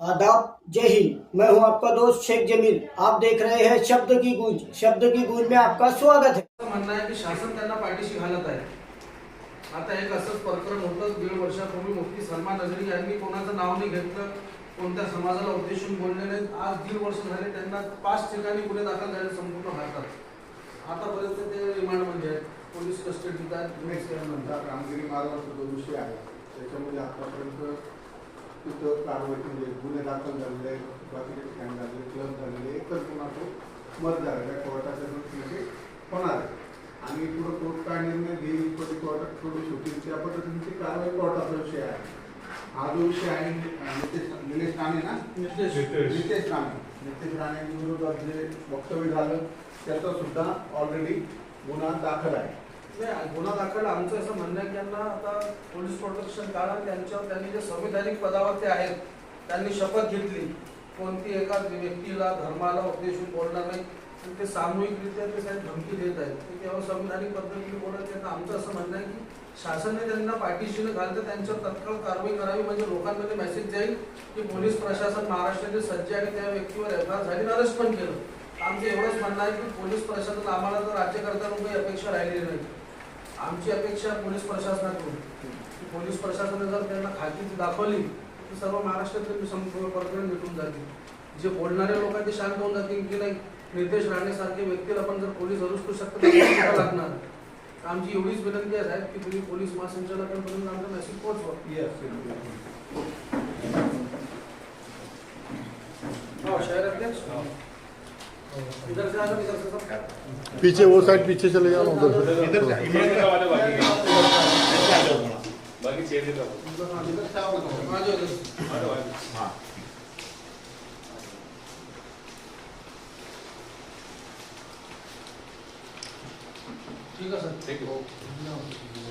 आदाब जय हिंद। मैं हूं आपका दोस्त शेख जमील। आप देख रहे हैं शब्द की गूंज। शब्द की गूंज में आपका स्वागत है। मानना है कि शासन त्यांना पाठीशी घालत आहे. आता एक असंच प्रकरण होतं दीड वर्षापूर्वी मुफ्ती सलमान नजरी यांनी कोणाचं नाव नाही घेतलं कोणत्या समाजाला उद्देशून बोलले नाहीत. आज दीड वर्ष झाले त्यांना पाच ठिकाणी गुन्हे दाखल झाले संपूर्ण भारतात. आतापर्यंत ते रिमांडमध्ये म्हणजे आहेत पोलीस कस्टडीत आहेत नेक्स्ट कामगिरी मार्गावर जो विषय आहे त्याच्यामध्ये आतापर्यंत तिथं कारवाई म्हणजे गुन्हे दाखल झालेले बाकीचे ठिकाणी झालेले क्लब झालेले एकच गुन्हा तो मत झालेला आहे. कोर्टाच्या दृष्टीने होणार आहे. आणि पुढं कोर्ट काय निर्णय घेईल कधी कोर्टात थोडी शेवटी त्या पद्धतीची कारवाई कोर्ट हा जो विषय आहे नितेश निलेश राणे ना? नितेश. नितेश. राणे. नितेश राणे विरोधात जे वक्तव्य झालं त्याचा सुद्धा ऑलरेडी गुन्हा दाखल आहे. नाही गुन्हा दाखल आमचं असं म्हणणं आहे की यांना आता पोलीस प्रोटेक्शन काढा त्यांच्यावर त्यांनी जे संविधानिक पदावर ते आहेत त्यांनी शपथ घेतली. कोणती एका व्यक्तीला धर्माला उद्देशून बोलणार नाही. ते सामूहिकरित्या ते साहेब धमकी देत आहेत. ते तेव्हा संविधानिक पद्धतीने बोलत आहेत. आमचं असं म्हणणं आहे की शासनाने त्यांना पाठीशी न घालता त्यांच्यावर तत्काळ कारवाई करावी म्हणजे लोकांमध्ये मेसेज जाईल की पोलीस प्रशासन महाराष्ट्रातील सज्ज आणि त्या व्यक्तीवर एफआर झाली अरेस्ट पण केलं. आमचं एवढंच म्हणणं आहे की पोलीस प्रशासन आम्हाला तर राज्यकर्त्यांकडून काही अपेक्षा राहिलेली नाही. आमची अपेक्षा पोलीस प्रशासनाकडून. की पोलीस प्रशासनाने जर त्यांना खाकी दाखवली सर्व महाराष्ट्रातील संपूर्ण प्रकरण मिटून जातील. जे बोलणारे लोक आहेत ते शांत होऊन जातील की नाही नितेश राणे सारखे व्यक्तीला पण जर पोलीस अरेस्ट करू शकतात लागणार तर आमची एवढीच विनंती आहे साहेब की तुम्ही पोलीस महासंचालकांपर्यंत आमचा मेसेज पोहोचवा. हो पीछे वो साइड पीछे चले जाओ उधर से. इधर से इधर से वाले बाकी बाकी चेयर देता हूँ हाँ जो इधर से। आ जाओ, आ जाओ। हाँ ठीक है सर थैंक यू